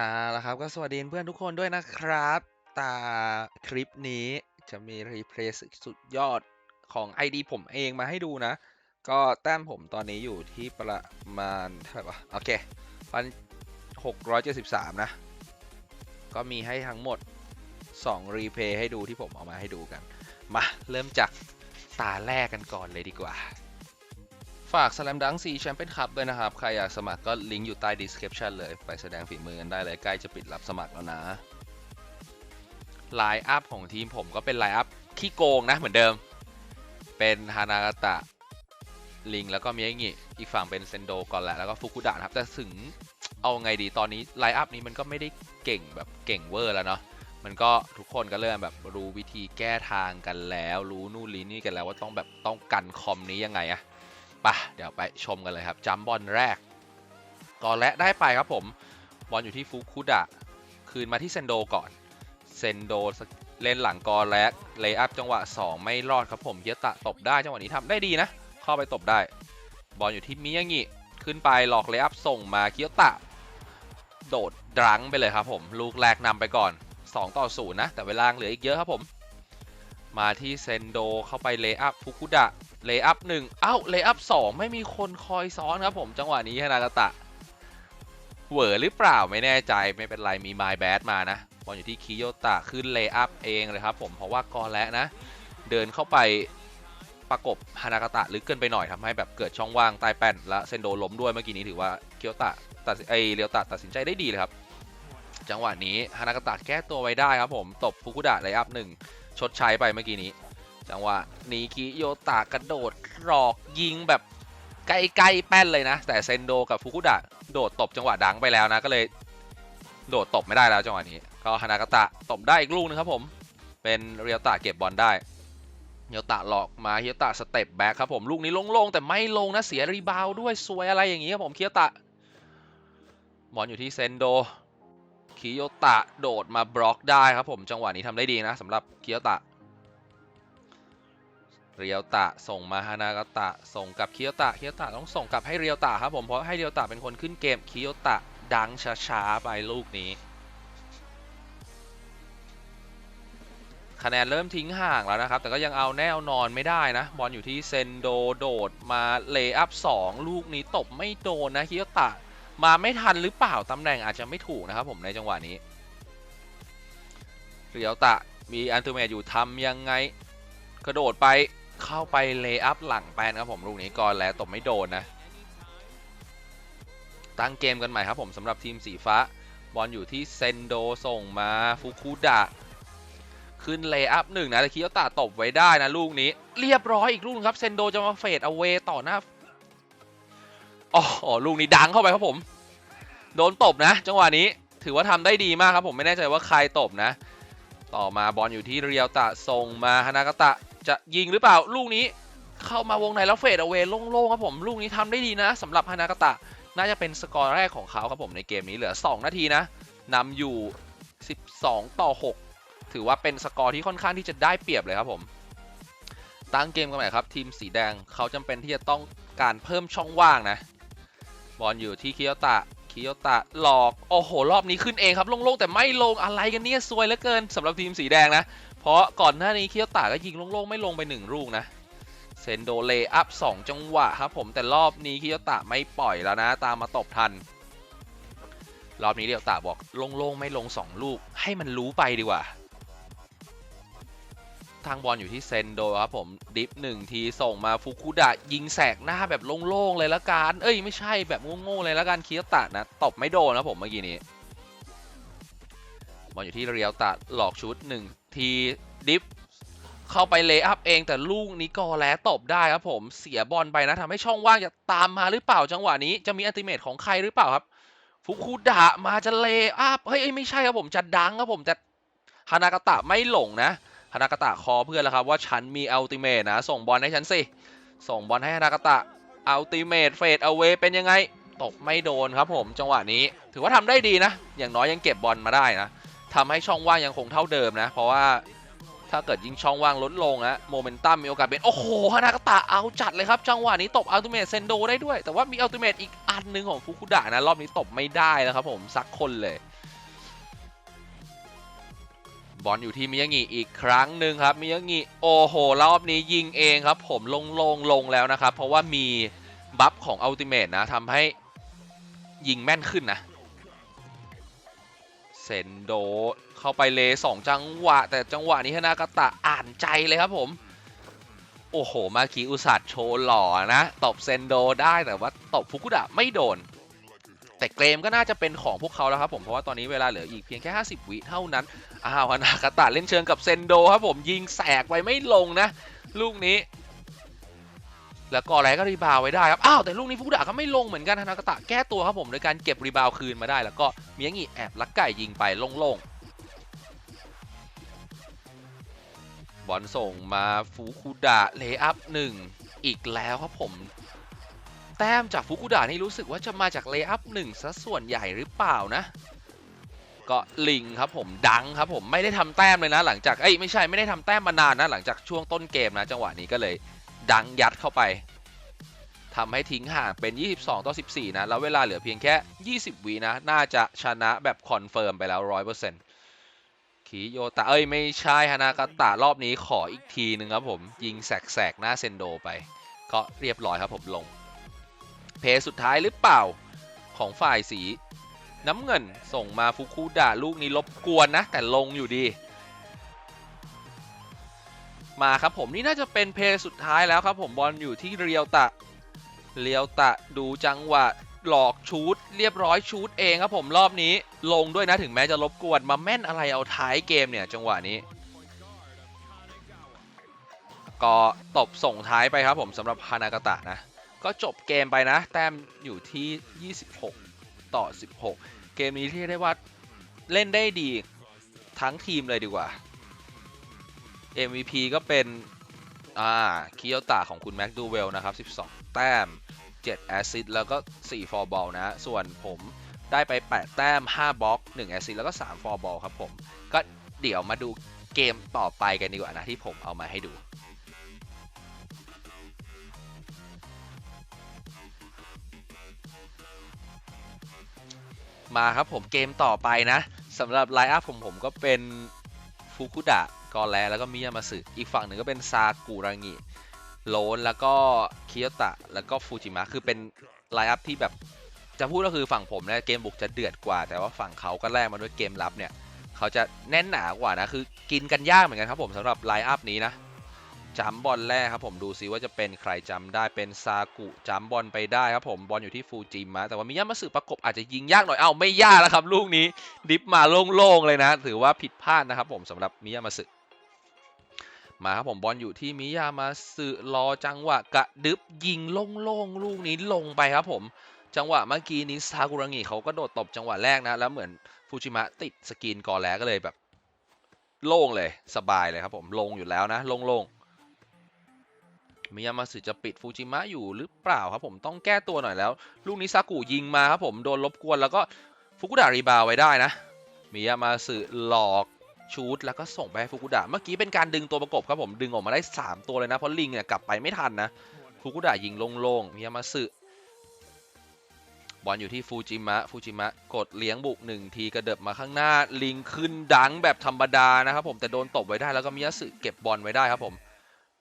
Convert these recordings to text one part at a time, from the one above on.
อ่าแล้วครับก็สวัสดีเพื่อนทุกคนด้วยนะครับ ตาคลิปนี้จะมีรีเพลย์สุดยอดของ ID ผมเองมาให้ดูนะ ก็แต้มผมตอนนี้อยู่ที่ประมาณเท่าไหร่วะโอเคพันหกร้อยเจ็ดสิบสามนะ ก็มีให้ทั้งหมด2รีเพลย์ให้ดูที่ผมเอามาให้ดูกัน มาเริ่มจากตาแรกกันก่อนเลยดีกว่า ฝาก Slam Dunk 4 Champion Cup ด้วยนะครับ ใครอยากสมัครก็ลิงก์อยู่ใต้ description เลย ไปแสดงฝีมือกันได้เลย ใกล้จะปิดรับสมัครแล้วนะไลน์อัพของทีมผมก็เป็นไลน์อัพขี้โกงนะเหมือนเดิม เป็นฮานากาตะลิงแล้วก็มีไอ้งี้อีกฝั่งเป็นเซนโดก่อนแหละแล้วก็ฟุกุดะนะครับแต่ถึงเอาไงดีตอนนี้ไลน์อัพนี้มันก็ไม่ได้เก่งแบบเก่งเวอร์แล้วเนาะมันก็ทุกคนก็เริ่มแบบรู้วิธีแก้ทางกันแล้ว รู้นู่นลีนี่กันแล้วว่าต้องแบบต้องกันคอมนี้ยังไงอะ ปะเดี๋ยวไปชมกันเลยครับจัมบอลแรกก่อนและได้ไปครับผม บอลอยู่ที่ฟุคุดะ คืนมาที่เซนโดก่อน เซนโดเล่นหลังกอและเลย์อัพจังหวะ 2 ไม่รอดครับผมเยตะตบได้จังหวะนี้ทำได้ดีนะ เข้าไปตบได้ บอลอยู่ที่มิยางิขึ้นไปหลอกเลย์อัพส่งมาเคียวตะ โดดดรังไปเลยครับผม ลูกแรกนำไปก่อน 2 ต่อ0นะ แต่เวลาเหลืออีกเยอะครับผม มาที่เซนโดเข้าไปเลย์อัพฟุกุดะ เลย์อัพหนึ่งเอ้าเลย์อัพสองไม่มีคนคอยซ้อนครับผมจังหวะนี้ฮานากาตะเหวอหรือเปล่าไม่แน่ใจไม่เป็นไรมีไม y แบดมานะบอลอยู่ที่คิโยตะขึ้นเลย์อัพเองเลยครับผมเพราะว่ากอและนะ เดินเข้าไปประกบฮานากาตะลึกเกินไปหน่อยทำให้แบบเกิดช่องว่างใต้แป้นและเซนโดล้มด้วยเมื่อกี้นี้ถือว่าคิโยตะตัดไอเรียวตะตัดสินใจได้ดีเลยครับ จังหวะนี้ฮานากาตะแก้ตัวไว้ได้ครับผมตบฟุกุดะเลย์อัพหนึ่งชดใช้ไปเมื่อกี้นี้ จังหวะนี้คิโยตะกระโดดหลอกยิงแบบใกล้ๆแป้นเลยนะ แต่เซนโดกับฟุกุดะโดดตบจังหวะดังไปแล้วนะ ก็เลยโดดตบไม่ได้แล้วจังหวะนี้ ก็ฮานากตะตบได้อีกลูกนึงครับผม เป็นเรียวตะเก็บบอลได้เรียตะหลอกมาเฮียตะสเต็ปแบ็คครับผมลูกนี้ลงๆแต่ไม่ลงนะเสียรีบาวด้วยสวยอะไรอย่างนี้ครับผมเคียตะบอลอยู่ที่เซนโดคิโยตะโดดมาบล็อกได้ครับผมจังหวะนี้ทำได้ดีนะสำหรับเคียตะ เรียวตะส่งมาฮานากตะ ส่งกับคิโยตะคิโยตะต้องส่งกลับให้เรียวตะครับผมเพราะให้เรียวตะเป็นคนขึ้นเกมคิโยตะดังช้าๆไปลูกนี้ คะแนนเริ่มทิ้งห่างแล้วนะครับ แต่ก็ยังเอาแน่เอานอนไม่ได้นะ บอลอยู่ที่เซนโดโดดมาเลย์อัพ2ลูกนี้ตบไม่โดนนะคิโยตะมาไม่ทันหรือเปล่าตำแหน่งอาจจะไม่ถูกนะครับผมในจังหวะนี้ เรียวตะมีอันตูเมตอยู่ทำยังไงกระโดดไป เข้าไปเลย์อัพหลังแปนครับผมลูกนี้ก่อนแล้วตบไม่โดนนะ ตั้งเกมกันใหม่ครับผมสำหรับทีมสีฟ้า บอลอยู่ที่เซนโดส่งมาฟุคุดะ ขึ้นเลย์อัพหนึ่งนะแต่คิโยตะตบไว้ได้นะลูกนี้ เรียบร้อยอีกลูกนึงครับเซนโดจะมาเฟดเอาเวต่อหน้าอ๋อลูกนี้ดังเข้าไปครับผม โดนตบนะ จังหวะนี้ถือว่าทำได้ดีมากครับผมไม่แน่ใจว่าใครตบนะ ต่อมาบอลอยู่ที่เรียวตะส่งมาฮานากตะ จะยิงหรือเปล่าลูกนี้เข้ามาวงในแล้วเฟดเอาเวโล่งๆครับผมลูกนี้ทำได้ดีนะสำหรับฮานากาตะ น่าจะเป็นสกอร์แรกของเขาครับผมในเกมนี้เหลือ 2 นาทีนะนำอยู่ 12 ต่อ 6 ถือว่าเป็นสกอร์ที่ค่อนข้างที่จะได้เปรียบเลยครับผมตั้งเกมกันใหม่ครับ ทีมสีแดงเขาจำเป็นที่จะต้องการเพิ่มช่องว่างนะ บอลอยู่ที่คิโยตะคิโยตะหลอก โอ้โห รอบนี้ขึ้นเองครับโล่งๆแต่ไม่ลงอะไรกันเนี่ยซวยเหลือเกินสำหรับทีมสีแดงนะ เพราะก่อนหน้านี้คิโยตะก็ยิงโล่งๆไม่ลงไปหนึ่งลูกนะ เซนโดเลอัพ2จังหวะครับผมแต่รอบนี้คิโยตะไม่ปล่อยแล้วนะ ตามมาตบทัน รอบนี้เรียวตะบอกโล่งๆไม่ลง 2 ลูก ให้มันรู้ไปดีกว่า ทางบอลอยู่ที่เซนโดครับผมดิฟหนึ่งทีส่งมาฟุคุดะยิงแสกหน้าแบบโล่งๆเลยละกันเอ้ยไม่ใช่แบบโง่ๆเลยละกันคิโยตะนะตบไม่โดนนะผมเมื่อกี้นี้ อลอยู่ที่เรียวตะหลอกชุดหนึ่งทีดิฟเข้าไปเลย์อัพเองแต่ลูกนี้ก็แล้วตบได้ครับผมเสียบอลไปนะทำให้ช่องว่างจะตามมาหรือเปล่าจังหวะนี้จะมีอัลติเมทของใครหรือเปล่าครับฟุคุดะมาจะเลย์อัพเฮ้ยไม่ใช่ครับผมจะดังครับผมจะฮานากาตะไม่หลงนะฮานากาตะคอเพื่อนแล้วครับว่าฉันมีอัลติเมทนะ ส่งบอลให้ฉันสิส่งบอลให้ฮานากาตะอัลติเมทเฟดเอาเวเป็นยังไงตบไม่โดนครับผมจังหวะนี้ ถือว่าทำได้ดีนะ อย่างน้อยยังเก็บบอลมาได้นะ ทำให้ช่องว่างยังคงเท่าเดิมนะ เพราะว่าถ้าเกิดยิงช่องว่างลดลงนะโมเมนตัมมีโอกาสเป็น โอ้โหฮานากาตะเอาจัดเลยครับ จังหวะนี้ตบอัลติเมทเซนโดได้ด้วย แต่ว่ามีอัลติเมทอีกอันหนึ่งของฟุคุดะนะ รอบนี้ตบไม่ได้แล้วครับผมสักคนเลย บอลอยู่ที่มิยางิอีกครั้งหนึ่งครับมิยางิโอ้โหรอบนี้ยิงเองครับ ผมลงลงลงแล้วนะครับ เพราะว่ามีบัฟของอัลติเม e นะทำให้ยิงแม่นขึ้นนะ ซนโดเข้าไปเลสองจังหวะ แต่จังหวะนี้ฮานากาตะอ่านใจเลยครับผม โอ้โห มาคีอุสัตโชว์หล่อนะตบเซนโดได้แต่ว่าตบฟุกุดะไม่โดน แต่เกมก็น่าจะเป็นของพวกเขาแล้วครับผมเพราะว่าตอนนี้เวลาเหลืออีกเพียงแค่ 50 วิเท่านั้นอ้าวฮานากาตะเล่นเชิงกับเซนโดครับผมยิงแสกไปไม่ลงนะ ลูกนี้ แล้วก็อะไรก็รีบาวไว้ได้ครับ อ้าว แต่ลูกนี้ฟุกุดะก็ไม่ลงเหมือนกันฮานากตะแก้ตัวครับผมโดยการเก็บรีบาวคืนมาได้ แล้วก็เมียงิแอบลักไก่ยิงไปโล่งๆบอลส่งมาฟูคุดะเลย์อัพหนึ่งอีกแล้วครับผม แต้มจากฟุกุดะนี่รู้สึกว่าจะมาจากเลย์อัพหนึ่งซะส่วนใหญ่หรือเปล่านะ ก็ลิงครับผมดังครับผมไม่ได้ทำแต้มเลยนะ หลังจากเอ้ยไม่ใช่ไม่ได้ทำแต้มมานานนะ หลังจากช่วงต้นเกมนะจังหวะนี้ก็เลย ดังยัดเข้าไปทำให้ทิ้งห่างเป็น 22 ต่อ 14 นะ แล้วเวลาเหลือเพียงแค่ 20วินะ น่าจะชนะแบบคอนเฟิร์มไปแล้ว 100%ขีโยตะ เอ้ย ไม่ใช่ฮานากาตะรอบนี้ขออีกทีหนึ่งครับผม ยิงแสกๆ หน้าเซนโดไป ก็เรียบร้อยครับผมลง เพสุดท้ายหรือเปล่าของฝ่ายสี น้ำเงินส่งมาฟุคุดะลูกนี้รบกวนนะ แต่ลงอยู่ดี มาครับผมนี่น่าจะเป็นเพย์สุดท้ายแล้วครับผมบอลอยู่ที่เรียวตะ เรียวตะดูจังหวะหลอกชูดเรียบร้อยชูดเองครับผมรอบนี้ลงด้วยนะถึงแม้จะรบกวนมาแม่นอะไรเอาท้ายเกมเนี่ยจังหวะนี้ ก็ตบส่งท้ายไปครับผมสำหรับฮานากาตะนะ ก็จบเกมไปนะ แต้มอยู่ที่ 26 ต่อ 16 เกมนี้ที่ได้ว่าเล่นได้ดีทั้งทีมเลยดีกว่า MVP ก็เป็น อ่าคิโยตะของคุณแม็กดูเวลนะครับ 12 แต้ม 7 แอสซิสแล้วก็ 4 ฟอร์บอลนะ ส่วนผมได้ไป 8 แต้ม 5 บล็อก 1 แอสซิสแล้วก็ 3 ฟอร์บอลครับผม ก็เดี๋ยวมาดูเกมต่อไปกันดีกว่านะ ที่ผมเอามาให้ดูมาครับผมเกมต่อไปนะสำหรับไลน์อัพผมผมก็เป็นฟุกุดะ กอแลแล้วก็มิยามาสึอีกฝั่งหนึ่งก็เป็นซากุรางิโลนแล้วก็คิโยตะแล้วก็ฟูจิมะคือเป็นไลน์อัพที่แบบจะพูดก็คือฝั่งผมเนี่ยเกมบุกจะเดือดกว่า แต่ว่าฝั่งเขาก็แลกมาด้วยเกมรับเนี่ยเขาจะแน่นหนากว่านะคือกินกันยากเหมือนกันครับผมสำหรับไลน์อัพนี้นะจัมบอลแรกครับผมดูซิว่าจะเป็นใครจำได้เป็นซากุจัมบอลไปได้ครับผมบอลอยู่ที่ฟูจิมะแต่ว่ามิยามาสึประกบอาจจะยิงยากหน่อยเอ้าไม่ยากแล้วครับลูกนี้ดิฟมาโล่งๆเลยนะ ถือว่าผิดพลาดนะครับผมสำหรับมิยามาสึ มาครับผมบอลอยู่ที่มิยามาสึรอจังหวะกระดึบยิงโล่งๆลูกนี้ลงไปครับผม จังหวะเมื่อกี้นี้ซากุระงิเขาก็โดดตบจังหวะแรกนะ แล้วเหมือนฟูจิมะติดสกรีนก่อนแล้วก็เลยแบบ โล่งเลยสบายเลยครับผมลงอยู่แล้วนะโล่งๆมิยามาสึจะปิดฟูจิมะอยู่หรือเปล่าครับผมต้องแก้ตัวหน่อยแล้ว ลูกนี้ซากุยิงมาครับผมโดนรบกวนแล้วก็ฟุกุดะรีบาวไว้ได้นะมิยามาสึหลอก ชูดแล้วก็ส่งไปให้ฟุกุดะเมื่อกี้เป็นการดึงตัวประกบครับผมดึงออกมาได้ 3 ตัวเลยนะ เพราะลิงเนี่ยกลับไปไม่ทันนะฟุกุดะยิงโล่งๆมิยามาสึบอลอยู่ที่ฟูจิมะฟูจิมะกดเลี้ยงบุกหนึ่งทีกระเดิบมาข้างหน้าลิงขึ้นดังแบบธรรมดานะครับผมแต่โดนตบไว้ได้แล้วก็มิยาสึเก็บบอลไว้ได้ครับผม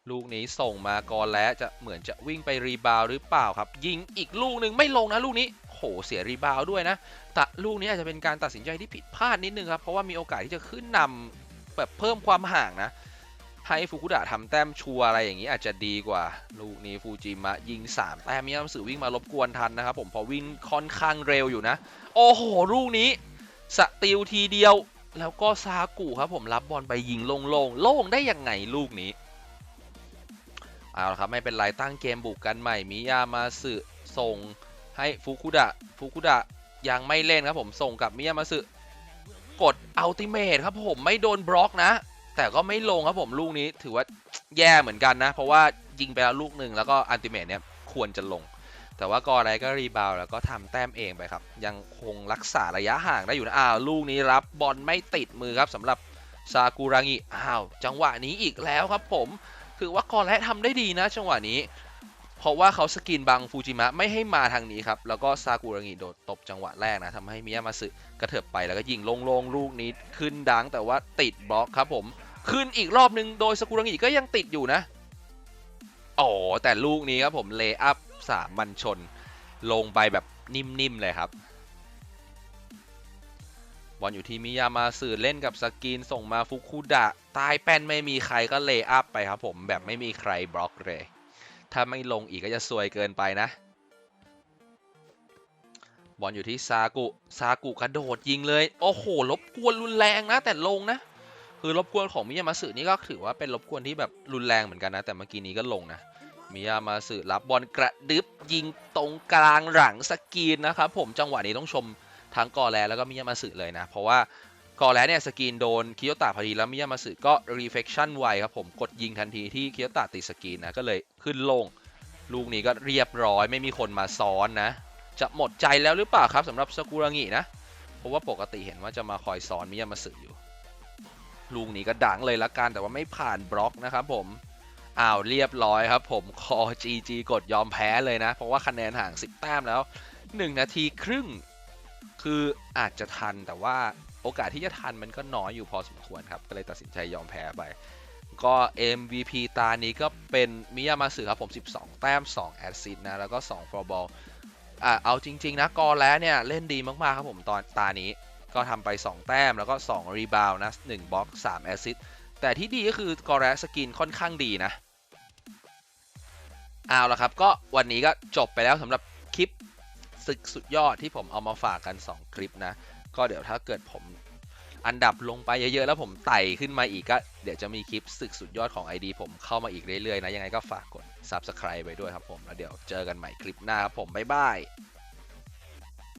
ลูกนี้ส่งมาก่อนแล้วจะเหมือนจะวิ่งไปรีบาวหรือเปล่าครับ ยิงอีกลูกหนึ่งไม่ลงนะลูกนี้ โหเสียรีบาวด้วยนะแต่ลูกนี้อาจจะเป็นการตัดสินใจที่ผิดพลาดนิดนึงครับ เพราะว่ามีโอกาสที่จะขึ้นนำแบบเพิ่มความห่างนะให้ฟุกุดะทำแต้มชัวอะไรอย่างนี้อาจจะดีกว่า ลูกนี้ฟูจิมะยิง 3 แต้มมิยามาสึวิ่งมารบกวนทันนะครับผมเพอวิ่งค่อนข้างเร็วอยู่นะ โอ้โห ลูกนี้สติลทีเดียว แล้วก็ซากุครับผมรับบอลไปยิงโล่งๆโล่งได้ยังไงลูกนี้เอาละครับไม่เป็นไรตั้งเกมบุกกันใหม่มิยามาสึส่ง ให้ฟุกุดะฟุกุดะยังไม่เล่นครับผมส่งกับมิยามาสึกดอัลติเมทครับผมไม่โดนบล็อกนะ แต่ก็ไม่ลงครับผมลูกนี้ถือว่าแย่เหมือนกันนะ เพราะว่ายิงไปแล้วลูกหนึ่งแล้วก็อัลติเมทเนี่ยควรจะลง แต่ว่ากออไรก็รีบาวแล้วก็ทำแต้มเองไปครับ ยังคงรักษาระยะห่างได้อยู่นะอ้าวลูกนี้รับบอลไม่ติดมือครับสำหรับซากุรางิอ้าวจังหวะนี้อีกแล้วครับผมถือว่ากอและทำได้ดีนะ จังหวะนี้ เพราะว่าเขาสกินบังฟูจิมะไม่ให้มาทางนี้ครับ แล้วก็ซากุระงิโดดตบจังหวะแรกนะทำให้มิยามาสึกระเถิบไปแล้วก็ยิงโล่งๆลูกนี้ขึ้นดังแต่ว่าติดบล็อกครับผม ขึ้นอีกรอบนึงโดยซากุระงิก็ยังติดอยู่นะอ๋อแต่ลูกนี้ครับผมเลย์อัพสามมันชน ลงไปแบบนิ่มๆเลยครับบอลอยู่ที่มิยามาสึเล่นกับสกินส่งมาฟุคุดะตายแป้นไม่มีใครก็เลย์อัพไปครับผมแบบไม่มีใครบล็อกเลย ถ้าไม่ลงอีกก็จะซวยเกินไปนะ บอลอยู่ที่ซากุ ซากุกระโดดยิงเลย โอ้โหรบกวนรุนแรงนะ แต่ลงนะ คือรบกวนของมิยามาสึนี่ก็ถือว่าเป็นรบกวนที่แบบรุนแรงเหมือนกันนะ แต่เมื่อกี้นี้ก็ลงนะ มิยามาสึรับบอลกระดึบยิงตรงกลางหลังสกรีนนะครับผม จังหวะนี้ต้องชมทั้งกอแลแล้วก็มิยามาสึเลยนะ เพราะว่า กอแล้วเนี่ยสกรีนโดนคิโยตะพอดีแล้วมิยามาสึก็รีเฟคชั่นไวครับผมกดยิงทันทีที่คิโยตะติดสกรีนนะก็เลยขึ้นลง ลูกนี้ก็เรียบร้อยไม่มีคนมาซ้อนนะ จะหมดใจแล้วหรือเปล่าครับสำหรับซากุระงินะเพราะว่าปกติเห็นว่าจะมาคอยซ้อนมิยามาสึอยู่ ลูกนี้ก็ดังเลยละกันแต่ว่าไม่ผ่านบล็อกนะครับผมอ้าวเรียบร้อยครับผมคอ GG กดยอมแพ้เลยนะ เพราะว่าคะแนนห่าง 10 แต้มแล้ว 1 นาทีครึ่ง คืออาจจะทันแต่ว่า โอกาสที่จะทันมันก็น้อยอยู่พอสมควรครับ ก็เลยตัดสินใจยอมแพ้ไป ก็ MVP ตานี้ก็เป็นมิยามาสึครับผม 12 แต้ม 2 แอสซิสนะ แล้วก็ 2 ฟอร์บอลอ่าเอาจริง ๆ นะ กอแล้วเนี่ย เล่นดีมาก ๆ ครับผมตอนตานี้ ก็ทำไป 2 แต้ม แล้วก็ 2 รีบาวนะ1บล็อก 3 แอสซิสแต่ที่ดีก็คือกอแรสกินค่อนข้างดีนะ เอาละครับ ก็วันนี้ก็จบไปแล้วสำหรับคลิปศึกสุดยอดที่ผมเอามาฝากกัน 2 คลิปนะ ก็เดี๋ยวถ้าเกิดผมอันดับลงไปเยอะๆ แล้วผมไต่ขึ้นมาอีกก็ เดี๋ยวจะมีคลิปศึกสุดยอดของ ID ผมเข้ามาอีกเรื่อยๆ นะ ยังไงก็ฝากกด Subscribe ไปด้วยครับผม แล้วเดี๋ยวเจอกันใหม่คลิปหน้าครับผม บ๊ายบาย